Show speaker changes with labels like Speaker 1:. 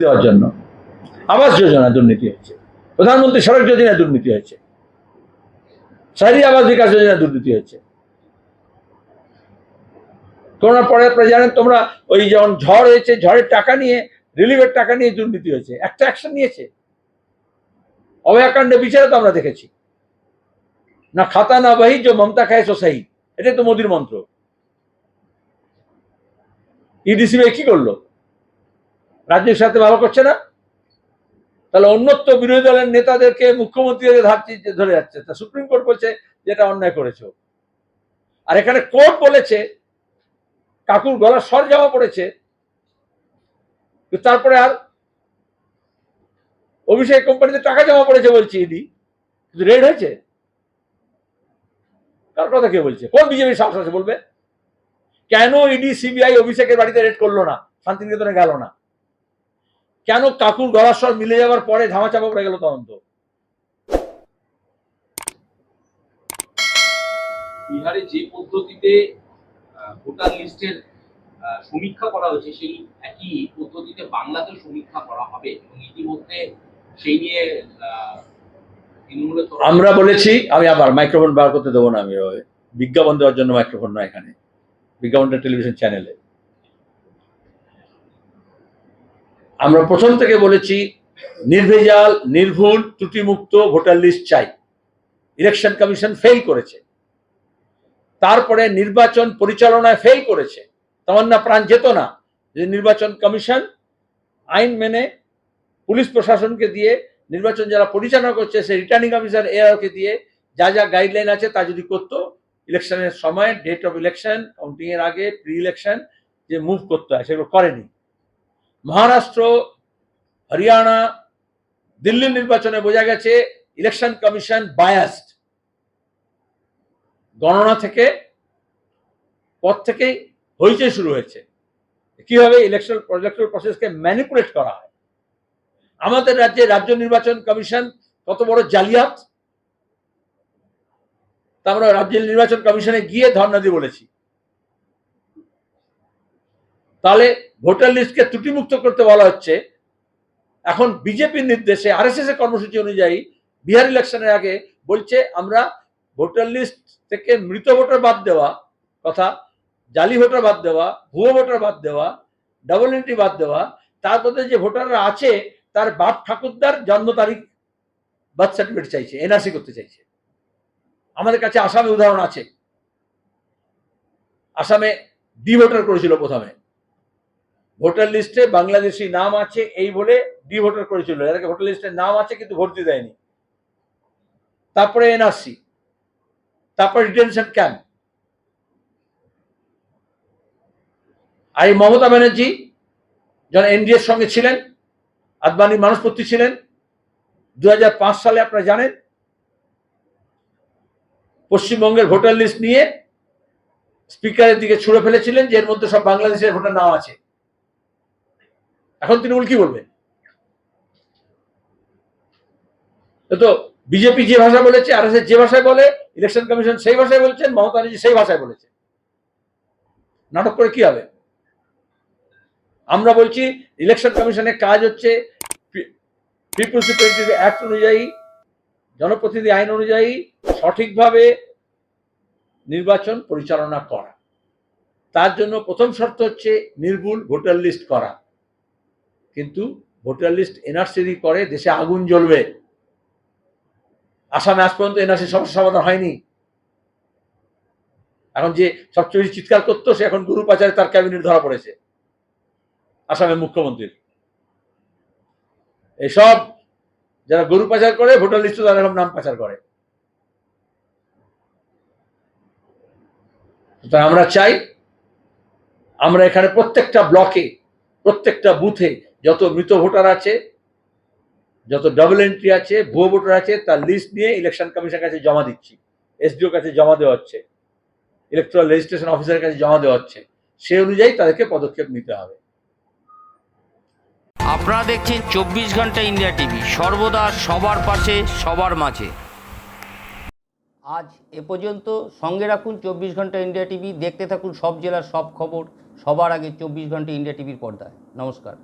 Speaker 1: দেওয়ার জন্য। আবাস যোজনা দুর্নীতি হয়েছে। প্রধানমন্ত্রী সড়ক যোজনা দুর্নীতি হয়েছে। শহরি আবাস বিকাশ যোজনা দুর্নীতি হয়েছে। তোমরা পরে আপনারা জানেন, তোমরা ওই যেমন ঝড় হয়েছে, ঝড়ের টাকা নিয়ে, রিলিফের টাকা নিয়ে দুর্নীতি হয়েছে। একটা অ্যাকশন নিয়েছে। অভয়াকাণ্ডে বিচারে তো আমরা দেখেছি। না খাতা, না বহি যে মমতা খায় সো সাহি এটাই তো মোদির মন্ত্র। ইডিসিবি কি করল? রাজ্যের সাথে ভালো করছে না? তাহলে অন্যত্ব বিরোধী দলের নেতাদেরকে মুখ্যমন্ত্রী ধারছি ধরে যাচ্ছে, তা সুপ্রিম কোর্ট বলছে যেটা অন্যায় করেছ। আর এখানে কোর্ট বলেছে, কাকুর গলা স্বর জমা পড়েছে। তারপরে আর অভিষেক কোম্পানিতে টাকা জমা পড়েছে বলছি ইডি। কিন্তু রেড হয়েছে? কার কথা কে বলছে? কোন বিজেপি সাহস আছে বলবে? কেন ইডি, সিবিআই অভিষেকের বাড়িতে রেড করল না? শান্তিনিকেতনে গেল না? কেন কাকুর গলার স্বর মিলে যাওয়ার পরে ধামাচাপা পড়ে গেল তদন্ত?
Speaker 2: বিহারে যে পদ্ধতিতে ভোটার লিস্টের সমীক্ষা করা হয়েছে সেই একই পদ্ধতিতে বাংলাতেও সমীক্ষা করা হবে এবং ইতিমধ্যে সেই নিয়ে
Speaker 1: আমরা বলেছি আমি আবার মাইক্রোফোন বার করতে দেবো না আমি বিজ্ঞাপন দেওয়ার জন্য মাইক্রোফোন না এখানে। বিজ্ঞাপনটা টেলিভিশন চ্যানেলে আমরা প্রথম থেকে বলেছি, নির্ভেজাল, নির্ভুল, ত্রুটিমুক্ত ভোটার লিস্ট চাই। ইলেকশন কমিশন ফেল করেছে। তারপরে নির্বাচন পরিচালনায় ফেল করেছে। তামান্না প্রাণ যেত না যে নির্বাচন কমিশন আইন মেনে পুলিশ প্রশাসনকে দিয়ে নির্বাচন যারা পরিচালনা করছে, সেই রিটার্নিং অফিসার এআরকে দিয়ে যা যা গাইডলাইন আছে তা যদি করতো, ইলেকশনের সময় ডেট অফ ইলেকশন কাউন্টিং এর আগে প্রি ইলেকশন যে মুভ করতে হয়, সেগুলো করেনি। মহারাষ্ট্র, হরিয়ানা দিল্লির নির্বাচনে বোঝা গেছে ইলেকশন কমিশন বায়াসড গণনা থেকে পর থেকেই হইচই শুরু হয়েছে। কীভাবে ইলেকশন ইলেকট্রাল প্রসেসকে ম্যানিপুলেট করা হয়? আমাদের রাজ্যে রাজ্য নির্বাচন কমিশন কত বড় জালিয়াত? তা আমরা রাজ্যের নির্বাচন কমিশনে গিয়ে ধর্ণা দিয়ে বলেছি। তাহলে ভোটার লিস্টকে ত্রুটিমুক্ত করতে বলা হচ্ছে। এখন বিজেপির নির্দেশে আরএসএস এর কর্মসূচি অনুযায়ী বিহার ইলেকশনের আগে বলছে, আমরা ভোটার লিস্ট থেকে মৃত ভোটার বাদ দেওয়া কথা, জালি ভোটার বাদ দেওয়া, ভুয়ো ভোটার বাদ দেওয়া ডাবল এন্ট্রি বাদ দেওয়া, তার মধ্যে যে ভোটাররা আছে, তার বাপ ঠাকুরদার জন্ম তারিখ বার্থ সার্টিফিকেট চাইছে এনআরসি করতে চাইছে। আমাদের কাছে আসামে উদাহরণ আছে। আসামে ডি ভোটার করেছিল প্রথমে। ভোটার লিস্টে বাংলাদেশি নাম আছে এই বলে ডি ভোটার করেছিল এদেরকে ভোটার লিস্টে নাম আছে কিন্তু ভোট দিতে দেয়নি। তারপরে এনআরসি তারপরে ডিটেনশন ক্যাম্প। আর এই মমতা ব্যানার্জি যখন এনডিএর সঙ্গে ছিলেন আদবানির মানুষপত্রী ছিলেন দু হাজার পাঁচ সালে আপনারা জানেন, পশ্চিমবঙ্গের ভোটার লিস্ট নিয়ে স্পিকারের দিকে ছুড়ে ফেলেছিলেন যে এর মধ্যে সব বাংলাদেশের ভোটার নাম আছে। এখন তৃণমূল কি বলবে? তো বিজেপি যে ভাষা বলেছে, আর যে ভাষায় বলে, ইলেকশন কমিশন সেই ভাষায় বলছেন, মমতা সেই ভাষায় বলেছে। নাটক করে কি হবে? আমরা বলছি, ইলেকশন কমিশনের কাজ হচ্ছে পিপুলস রিপ্রেজেন্টেটিভ অ্যাক্ট অনুযায়ী, জনপ্রতিনিধি আইন অনুযায়ী সঠিকভাবে নির্বাচন পরিচালনা করা। তার জন্য প্রথম শর্ত হচ্ছে নির্ভুল ভোটার লিস্ট করা। ভোটার লিস্ট এনআরসি করে, দেশে আগুন জ্বলবে। আসামে আজ পর্যন্ত এনআরসি সমস্যা সমাধান হয়নি। এখন যে সবচেয়ে বেশি চিৎকার করতো, সে এখন গুরু পাচারে তার ক্যাবিনেট ধরা পড়েছে। আসামের মুখ্যমন্ত্রীর। এসব যারা গরু পাচার করে, ভোটার লিস্টে তারা এরকম নাম পাচার করে। আমরা চাই, আমরা এখানে প্রত্যেকটা ব্লকে, প্রত্যেকটা বুথে যত মৃত ভোটার আছে যত ডাবল এন্ট্রি আছে ভুয়ো ভোটার আছে তার লিস্ট নিয়ে ইলেকশন কমিশনের কাছে জমা দিচ্ছি। এসডিও কাছে জমা দেওয়া হচ্ছে। ইলেকট্রাল রেজিস্ট্রেশন অফিসারের কাছে জমা দেওয়া হচ্ছে। সে অনুযায়ী তাদেরকে পদক্ষেপ নিতে হবে।
Speaker 3: আপনারা দেখছেন চব্বিশ ঘণ্টা ইন্ডিয়া টিভি। সর্বদা সবার পাশে সবার মাঝে। আজ এ পর্যন্ত সঙ্গে রাখুন চব্বিশ ঘণ্টা ইন্ডিয়া টিভি। দেখতে থাকুন সব জেলার সব খবর। সবার আগে চব্বিশ ঘণ্টা ইন্ডিয়া টিভির পর্দায়। নমস্কার।